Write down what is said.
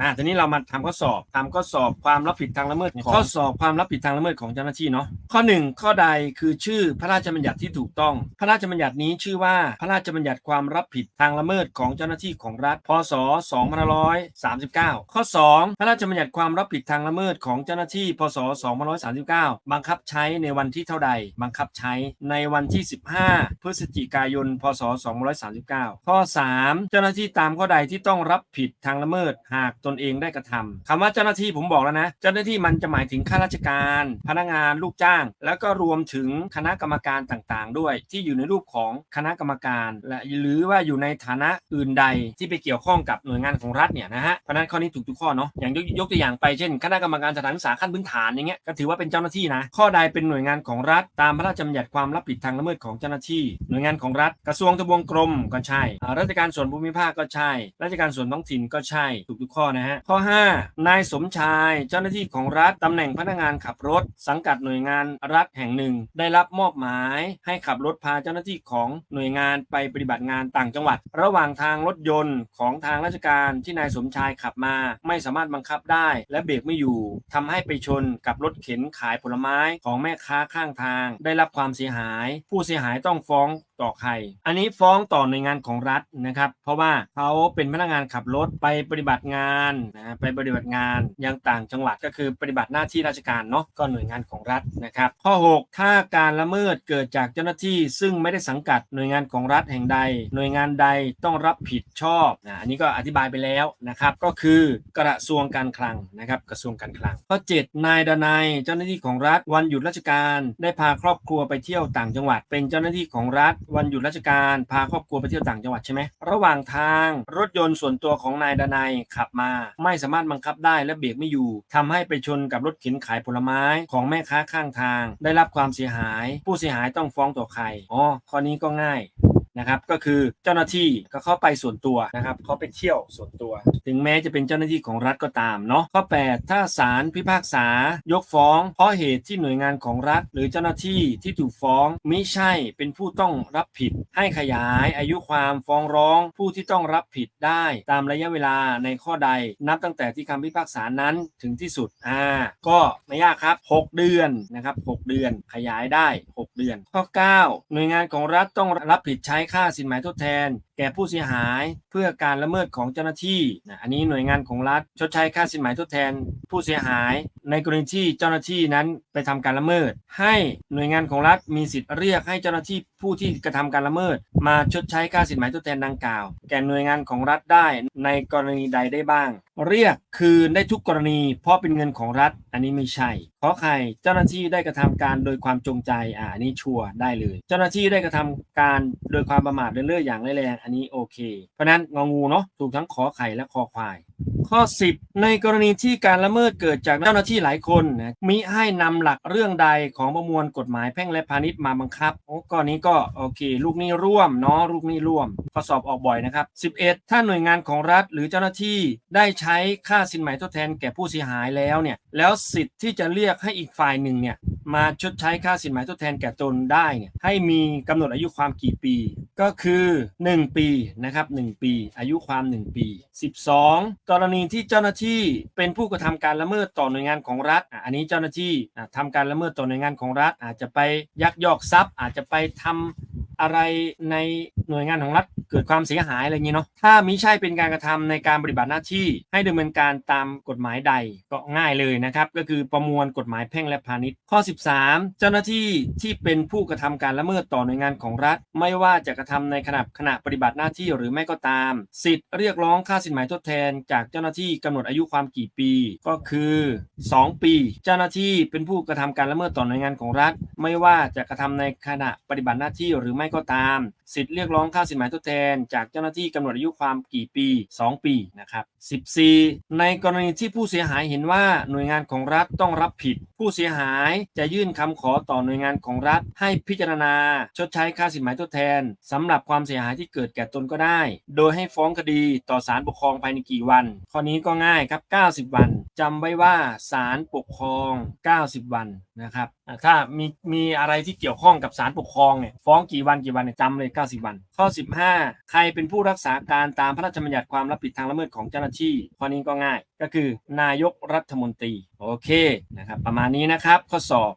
อ่าทีนี้เรามาทำข้อสอบทำข้อสอบความรับผิดทางละเมิดของข้อสอบความรับผิดทางละเมิดของเจ้าหน้าที่เนาะข้อหนึ่งข้อใดคือชื่อพระราชบัญญัติที่ถูกต้อง พระราชบัญญัตินี้ชื่อว่าพระราชบัญญัติความรับผิดทางละเมิดของเจ้าหน้าที่ของรัฐ พศ 2539 ข้อ 2 พระราชบัญญัติความรับผิดทางละเมิดของเจ้าหน้าที่ พศ 2539 บังคับใช้ในวันที่เท่าใด บังคับใช้ในวันที่ 15 พฤศจิกายน พศ 2539 ข้อ 3 เจ้าหน้าที่ตามข้อใดที่ต้องรับผิดทางละเมิดหากตนเองได้กระทำคำว่าเจ้าหน้าที่ผมบอกแล้วนะ เจ้าหน้าที่มันจะหมายถึงข้าราชการ พนักงานลูกจ้าง แล้วก็รวมถึงคณะกรรมการต่างๆ ด้วย ที่อยู่ในรูปของคณะกรรมการ และหรือว่าอยู่ในฐานะอื่นใดที่ไปเกี่ยวข้องกับหน่วยงานของรัฐเนี่ยนะฮะเพราะนั้นข้อนี้ถูกทุกข้อเนาะอย่างยกยกตัวอย่างไปเช่น คณะกรรมการสถานศึกษาขั้นพื้นฐานอย่างเงี้ยก็ถือว่าเป็นเจ้าหน้าที่นะข้อใดเป็นหน่วยงานของรัฐ ตามพระราชบัญญัติความรับผิดทางละเมิดของเจ้าหน้าที่ หน่วยงานของรัฐกระทรวงทบวงกรมก็ใช่ราชการส่วนภูมิภาคก็ใช่ ราชการส่วนท้องถิ่นก็ใช่ถูกทุกข้อนะฮะข้อ 5 นายสมชาย เจ้าหน้าที่ของรัฐตำแหน่งพนักงานขับรถ สังกัดหน่วยงานรัฐแห่งหนึ่ง ได้รับมอบหมายให้ขับรถพาเจ้าหน้าที่ของหน่วยงานไปปฏิบัติงานต่างจังหวัด ระหว่างทางรถยนต์ของทางราชการที่นายสมชายขับมา ไม่สามารถบังคับได้และเบรกไม่อยู่ทำให้ไปชนกับรถเข็นขายผลไม้ของแม่ค้าข้างทาง ได้รับความเสียหาย ผู้เสียหายต้องฟ้องต่อใคร อันนี้ฟ้องต่อหน่วยงานของรัฐนะครับ เพราะว่าเขาเป็นพนักงานขับรถไปปฏิบัติงานนะไปปฏิบัติงานยังต่างจังหวัดก็คือปฏิบัติหน้าที่ราชการเนาะก็หน่วยงานของรัฐนะครับ ข้อ 6 ถ้าการละเมิดเกิดจากเจ้าหน้าที่ซึ่งไม่ได้สังกัดหน่วยงานของรัฐแห่งใด หน่วยงานใดต้องรับผิดชอบนะอันนี้ก็อธิบายไปแล้วนะครับก็คือกระทรวงการคลังนะครับกระทรวงการคลัง ข้อ 7 นายดนัยเจ้าหน้าที่ของรัฐวันหยุดราชการได้พาครอบครัวไปเที่ยวต่างจังหวัด เป็นเจ้าหน้าที่ของรัฐวันหยุดราชการพาครอบครัวไปเที่ยวต่างจังหวัดใช่ไหมระหว่างทางรถยนต์ส่วนตัวของนายดนัยขับมาไม่สามารถบังคับได้และเบรกไม่อยู่ทำให้ไปชนกับรถเข็นขายผลไม้ของแม่ค้าข้างทาง ได้รับความเสียหาย ผู้เสียหายต้องฟ้องต่อใครอ๋อข้อนี้ก็ง่าย นะครับก็คือเจ้าหน้าที่ก็เข้าไปส่วนตัวนะครับเขาไปเที่ยวส่วนตัว ถึงแม้จะเป็นเจ้าหน้าที่ของรัฐก็ตามเนาะข้อ 8 ถ้าศาลพิพากษายกฟ้อง เพราะเหตุที่หน่วยงานของรัฐ หรือเจ้าหน้าที่ที่ถูกฟ้องมิใช่เป็นผู้ต้องรับผิด ให้ขยายอายุความฟ้องร้อง ผู้ที่ต้องรับผิดได้ตามระยะเวลาในข้อใด นับตั้งแต่ที่คำพิพากษานั้นถึงที่สุดอ่าก็ไม่ยากครับ 6 เดือนนะครับ6เดือนขยายได้ 6 เดือนข้อ 9 หน่วยงานของรัฐต้องรับผิดใช้ค่าสินไหมทดแทน แก่ผู้เสียหายเพื่อการละเมิดของเจ้าหน้าที่นะอันนี้หน่วยงานของรัฐชดใช้ค่าสินไหมทดแทน ผู้เสียหาย ในกรณีที่เจ้าหน้าที่นั้นไปทำการละเมิด ให้หน่วยงานของรัฐมีสิทธิ์เรียกให้เจ้าหน้าที่ผู้ที่กระทำการละเมิด มาชดใช้ค่าสินไหมทดแทนดังกล่าว แก่หน่วยงานของรัฐได้ในกรณีใดได้บ้าง เรียกคืนได้ทุกกรณีเพราะเป็นเงินของรัฐ อันนี้ไม่ใช่ขอไข่เจ้าหน้าที่ได้กระทำการโดยความจงใจอ่าอันนี้ชัวร์ได้เลย เจ้าหน้าที่ได้กระทำการโดยความประมาทเลินเล่อย่างแรงอันนี้โอเค เพราะฉะนั้นงองูเนาะถูกทั้งขอไข่และคอควาย ข้อ 10 ในกรณีที่การละเมิดเกิดจากเจ้าหน้าที่หลายคนนะมิให้นำหลักเรื่องใดของประมวลกฎหมายแพ่งและพาณิชย์มาบังคับโอ้ก้อนนี้ก็โอเค ลูกนี้ร่วมเนาะลูกนี้ร่วมข้อสอบออกบ่อยนะครับ 11 ถ้าหน่วยงานของรัฐหรือเจ้าหน้าที่ได้ใช้ค่าสินไหมทดแทนแก่ผู้เสียหายแล้วเนี่ยแล้วสิทธิ์ที่จะเรียกให้อีกฝ่ายหนึ่งเนี่ย มาชดใช้ค่าสินไหมทดแทนแก่ตนได้เนี่ยให้มีกำหนดอายุความกี่ปี ก็คือ 1 ปีนะครับ1ปี อายุความ 1 ปี 12 กรณีที่เจ้าหน้าที่เป็นผู้กระทำการละเมิดต่อหน่วยงานของรัฐ อันนี้เจ้าหน้าที่อะทำการละเมิดต่อหน่วยงานของรัฐ อาจจะไปยักยอกทรัพย์ อาจจะไปทำอะไรในหน่วยงานของรัฐ เกิดความเสียหายอะไรอย่างนี้เนาะถ้ามิใช่เป็นการกระทำในการปฏิบัติหน้าที่ให้ดำเนินการตามกฎหมายใดก็ง่ายเลยนะครับก็คือประมวลกฎหมายแพ่งและพาณิชย์ข้อ 13 เจ้าหน้าที่ที่เป็นผู้กระทำการละเมิดต่อหน่วยงานของรัฐ ไม่ว่าจะกระทำในขณะขณะปฏิบัติหน้าที่หรือไม่ก็ตาม สิทธิ์เรียกร้องค่าสินไหมทดแทน จากเจ้าหน้าที่กำหนดอายุความกี่ปี ก็คือ 2 ปี เจ้าหน้าที่เป็นผู้กระทำการละเมิดต่อหน่วยงานของรัฐ ไม่ว่าจะกระทำในขณะปฏิบัติหน้าที่หรือไม่ก็ตาม สิทธิ์เรียกร้องค่าสินไหมทดแทนจากเจ้าหน้าที่กำหนดอายุความกี่ปี 2 ปีนะครับ14 ในกรณีที่ผู้เสียหายเห็นว่าหน่วยงานของรัฐต้องรับผิดผู้เสียหายจะยื่นคำขอต่อหน่วยงานของรัฐ ให้พิจารณา ชดใช้ค่าสินไหมทดแทนสำหรับความเสียหายที่เกิดแก่ตนก็ได้ โดยให้ฟ้องคดีต่อศาลปกครองภายในกี่วัน ข้อนี้ก็ง่ายครับ 90 วันจำไว้ว่าศาลปกครอง 90 วันนะครับถ้ามีมีอะไรที่เกี่ยวข้องกับศาลปกครองเนี่ยฟ้องกี่วันกี่วันเนี่ยจำเลย 90 วัน ข้อ 15 ใครเป็นผู้รักษาการตามพระราชบัญญัติความรับผิดทางละเมิดของเจ้าหน้าที่ข้อนี้ก็ง่ายก็คือนายกรัฐมนตรี โอเคนะครับ ประมาณนี้นะครับ ข้อสอบ